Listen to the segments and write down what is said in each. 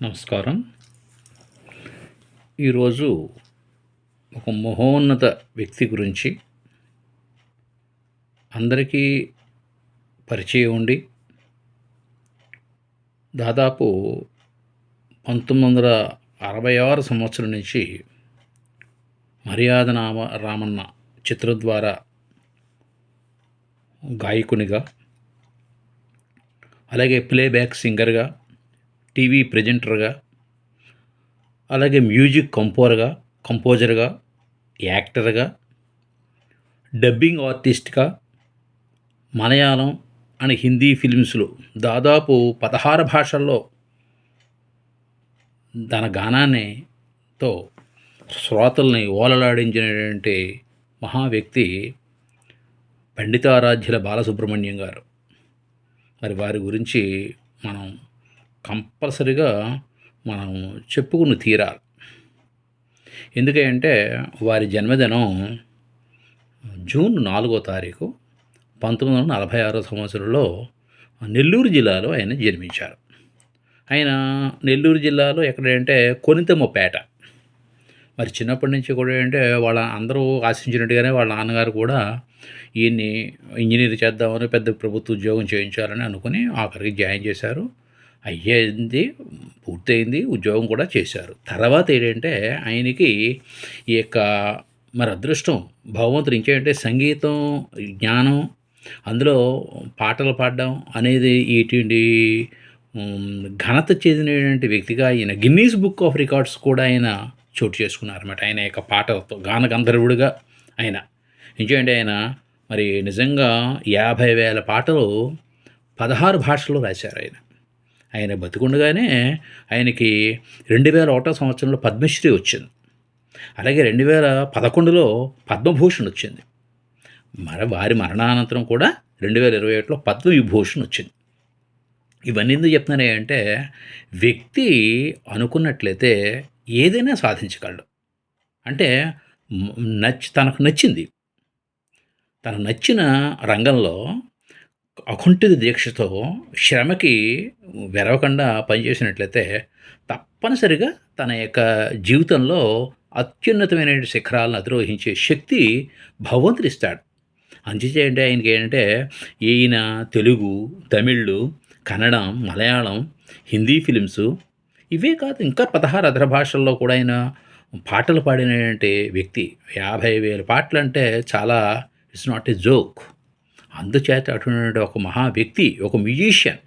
నమస్కారం. ఈరోజు ఒక మహోన్నత వ్యక్తి గురించి అందరికీ పరిచయం ఉండి దాదాపు పంతొమ్మిది వందల అరవై ఆరు సంవత్సరం నుంచి మర్యాద నామ రామన్న చిత్రం ద్వారా గాయకునిగా అలాగే ప్లేబ్యాక్ సింగర్గా టీవీ ప్రజెంటర్గా అలాగే మ్యూజిక్ కంపోర్గా కంపోజర్గా యాక్టర్గా డబ్బింగ్ ఆర్టిస్ట్గా మలయాళం అండ్ హిందీ ఫిల్మ్స్లో దాదాపు పదహారు భాషల్లో తన గానాన్ని తో శ్రోతల్ని ఓలలాడించినటువంటి మహా వ్యక్తి పండితారాధ్యుల బాలసుబ్రహ్మణ్యం గారు. మరి వారి గురించి మనం కంపల్సరిగా మనం చెప్పుకుని తీరాలి. ఎందుకంటే వారి జన్మదినం జూన్ నాలుగో తారీఖు పంతొమ్మిది వందల నలభై ఆరో సంవత్సరంలో నెల్లూరు జిల్లాలో ఆయన జన్మించారు. ఆయన నెల్లూరు జిల్లాలో ఎక్కడంటే కొనితమ్మపేట. మరి చిన్నప్పటి నుంచి కూడా ఏంటంటే వాళ్ళ అందరూ ఆశించినట్టుగానే వాళ్ళ నాన్నగారు కూడా ఈయన్ని ఇంజనీర్ చేద్దామని పెద్ద ప్రభుత్వ ఉద్యోగం చేయించాలని అనుకుని ఆఖరికి జాయిన్ చేశారు. అయ్యింది పూర్తయింది ఉద్యోగం కూడా చేశారు. తర్వాత ఏంటంటే ఆయనకి ఈ యొక్క మరి అదృష్టం భగవంతుడు ఇంకేంటే సంగీతం జ్ఞానం అందులో పాటలు పాడడం అనేది ఇటువంటి ఘనత చెందినటువంటి వ్యక్తిగా ఆయన గిన్నీస్ బుక్ ఆఫ్ రికార్డ్స్ కూడా ఆయన చోటు చేసుకున్నారన్నమాట ఆయన యొక్క పాటలతో గాన గంధర్వుడిగా ఆయన. ఇంకేంటి ఆయన మరి నిజంగా యాభై వేల పాటలు పదహారు భాషల్లో రాశారు ఆయన. ఆయన బతికుండగానే ఆయనకి రెండు వేల ఒకటో సంవత్సరంలో పద్మశ్రీ వచ్చింది. అలాగే రెండు వేల పదకొండులో పద్మభూషణ్ వచ్చింది. మరి వారి మరణానంతరం కూడా రెండు వేల ఇరవై ఒకటిలో పద్మవిభూషణ్ వచ్చింది. ఇవన్నీ ఎందుకు చెప్తున్నానే అంటే వ్యక్తి అనుకున్నట్లయితే ఏదైనా సాధించగలడు. అంటే నచ్చి తనకు నచ్చింది. తనకు నచ్చిన రంగంలో అకుంఠిత దీక్షతో శ్రమకి వెరవకుండా పనిచేసినట్లయితే తప్పనిసరిగా తన యొక్క జీవితంలో అత్యున్నతమైన శిఖరాలను అధిరోహించే శక్తి భగవంతుడు ఇస్తాడు అంచేయండి ఆయనకి ఏంటంటే ఈయన తెలుగు తమిళ్ కన్నడం మలయాళం హిందీ ఫిలిమ్స్ ఇవే కాదు ఇంకా పదహారు అదర భాషల్లో కూడా ఆయన పాటలు పాడినటువంటి వ్యక్తి. యాభై వేల పాటలు అంటే చాలా ఇట్స్ నాట్ ఏ జోక్ అందుచేత అటువంటి ఒక మహా వ్యక్తి ఒక మ్యూజిషియన్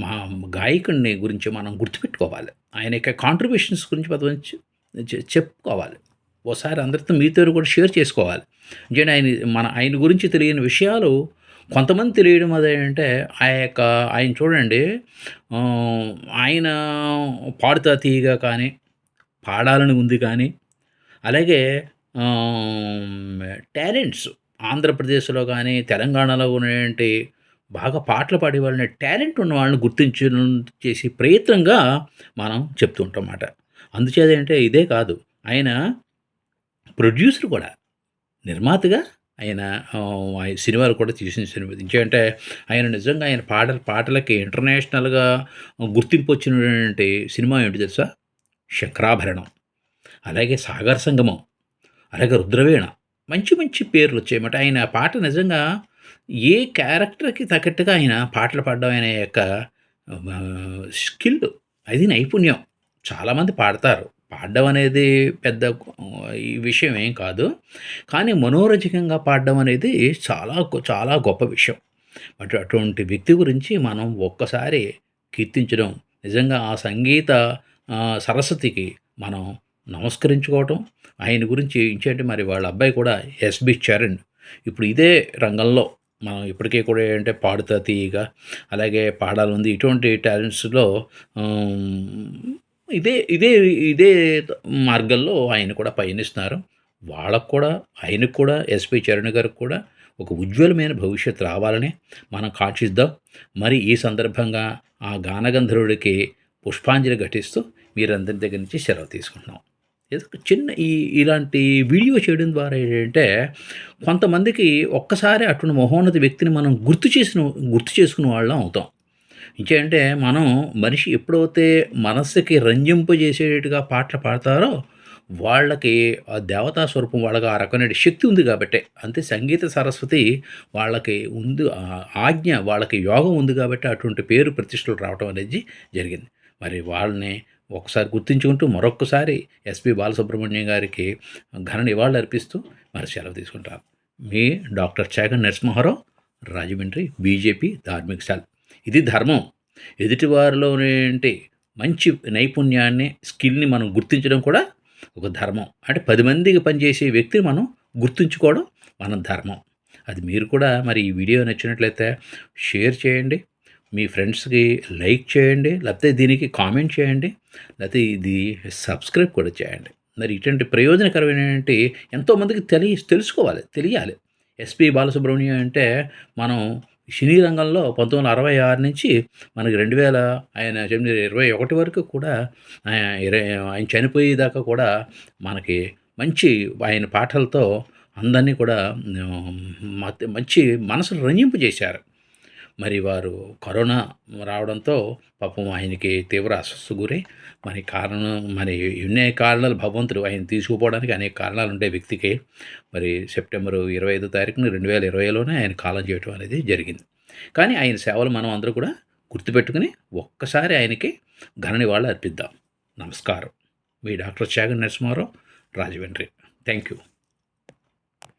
మహా గాయకుడిని గురించి మనం గుర్తుపెట్టుకోవాలి. ఆయన యొక్క కాంట్రిబ్యూషన్స్ గురించి పదవి చె- చెప్పుకోవాలి. ఓసారి అందరితో మీతో కూడా షేర్ చేసుకోవాలి. ఎందుకంటే ఆయన మన ఆయన గురించి తెలియని విషయాలు కొంతమంది తెలియడం అదేంటంటే ఆ యొక్క ఆయన చూడండి ఆయన పాడుతా తీయగా కానీ పాడాలని ఉంది కానీ అలాగే టాలెంట్స్ ఆంధ్రప్రదేశ్లో కానీ తెలంగాణలో ఉన్నటువంటి బాగా పాటలు పాడే వాళ్ళని టాలెంట్ ఉన్న వాళ్ళని గుర్తించడం చేసే ప్రయత్నంగా మనం చెప్తుంటాం అన్నమాట. అందుచేత అంటే ఇదే కాదు. ఆయన ప్రొడ్యూసర్ కూడా నిర్మాతగా ఆయన ఆ, సినిమాలు కూడా తీసిన సినిమా. ఎందుకంటే ఆయన నిజంగా ఆయన పాటల పాటలకి ఇంటర్నేషనల్గా గుర్తింపు వచ్చినటువంటి సినిమా ఏంటి తెలుసా? శంకరాభరణం. అలాగే సాగర సంగమం. అలాగే రుద్రవీణ. మంచి మంచి పేర్లు వచ్చాయన్నమాట ఆయన పాట నిజంగా ఏ క్యారెక్టర్కి తగ్గట్టుగా ఆయన పాటలు పాడడం ఆయన యొక్క స్కిల్ అది నైపుణ్యం. చాలామంది పాడతారు. పాడడం అనేది పెద్ద ఈ విషయం ఏం కాదు. కానీ మనోరంజకంగా పాడడం అనేది చాలా చాలా గొప్ప విషయం. బట్ అటువంటి వ్యక్తి గురించి మనం ఒక్కసారి కీర్తించడం. నిజంగా ఆ సంగీత సరస్వతికి మనం నమస్కరించుకోవటం. ఆయన గురించి ఏంటంటే మరి వాళ్ళ అబ్బాయి కూడా ఎస్బి చరణ్. ఇప్పుడు ఇదే రంగంలో మనం ఇప్పటికే కూడా ఏంటంటే పాడుతా తీయగా అలాగే పాడాలుంది ఇటువంటి టాలెంట్స్లో ఇదే ఇదే ఇదే మార్గంలో ఆయన కూడా పయనిస్తున్నారు. వాళ్ళకు కూడా ఆయనకు కూడా ఎస్పి చరణ్ గారికి కూడా ఒక ఉజ్వలమైన భవిష్యత్తు రావాలని మనం కాక్షిద్దాం. మరి ఈ సందర్భంగా ఆ గానగంధర్వుడికి పుష్పాంజలి ఘటిస్తూ మీరందరి దగ్గర నుంచి సెలవు తీసుకుంటున్నాం. ఏదో చిన్న ఈ ఇలాంటి వీడియో చేయడం ద్వారా ఏంటంటే కొంతమందికి ఒక్కసారి అటువంటి మహోన్నత వ్యక్తిని మనం గుర్తు చేసిన గుర్తు చేసుకునే వాళ్ళం అవుతాం. ఇంకేంటే మనం మనిషి ఎప్పుడైతే మనస్సుకి రంజింపజేసేటట్టుగా పాటలు పాడతారో వాళ్ళకి ఆ దేవతా స్వరూపం వాళ్ళకి ఆ రకమైన శక్తి ఉంది కాబట్టి. అంతే సంగీత సరస్వతి వాళ్ళకి ఉంది ఆజ్ఞ వాళ్ళకి యోగం ఉంది కాబట్టి అటువంటి పేరు ప్రతిష్టలు రావడం అనేది జరిగింది. మరి వాళ్ళని ఒకసారి గుర్తించుకుంటూ మరొక్కసారి ఎస్పి బాలసుబ్రహ్మణ్యం గారికి ఘన నివాళులు అర్పిస్తూ మరి సెలవు తీసుకుంటారు మీ డాక్టర్ చాగన్ నరసింహారావు రాజమండ్రి బీజేపీ ధార్మిక శాల ఇది ధర్మం. ఎదుటివారిలోనేంటి మంచి నైపుణ్యాన్ని స్కిల్ని మనం గుర్తించడం కూడా ఒక ధర్మం. అంటే పది మందికి పనిచేసే వ్యక్తిని మనం గుర్తుంచుకోవడం మన ధర్మం. అది మీరు కూడా మరి ఈ వీడియో నచ్చినట్లయితే షేర్ చేయండి. మీ ఫ్రెండ్స్కి లైక్ చేయండి లేకపోతే దీనికి కామెంట్ చేయండి లేకపోతే ఇది సబ్స్క్రైబ్ కూడా చేయండి. మరి ఇటువంటి ప్రయోజనకరమైనటువంటి ఎంతోమందికి తెలి తెలుసుకోవాలి తెలియాలి. ఎస్పి బాలసుబ్రహ్మణ్యం అంటే మనం సినీ రంగంలో పంతొమ్మిది వందల అరవై ఆరు నుంచి మనకి రెండు వేల ఆయన చెప్పింది ఇరవై ఒకటి వరకు కూడా ఆయన ఇర- ఆయన చనిపోయేదాకా కూడా మనకి మంచి ఆయన పాటలతో అందరినీ కూడా ఉమ్, మత్- మంచి మనసును రంజింపజేశారు మరి వారు కరోనా రావడంతో పాపం ఆయనకి తీవ్ర అస్వస్థ గురై మరి కారణం మరి ఎన్నే కారణాలు భగవంతుడు ఆయన తీసుకుపోవడానికి అనేక కారణాలు ఉండే వ్యక్తికి మరి సెప్టెంబర్ ఇరవై ఐదో తారీఖున రెండు వేల ఇరవైలోనే ఆయన కాలం చేయడం అనేది జరిగింది. కానీ ఆయన సేవలు మనం అందరూ కూడా గుర్తుపెట్టుకుని ఒక్కసారి ఆయనకి ఘన నివాళులు అర్పిద్దాం. నమస్కారం. మీ doctor Chagan Narasimharao Rajahmundry. Thank you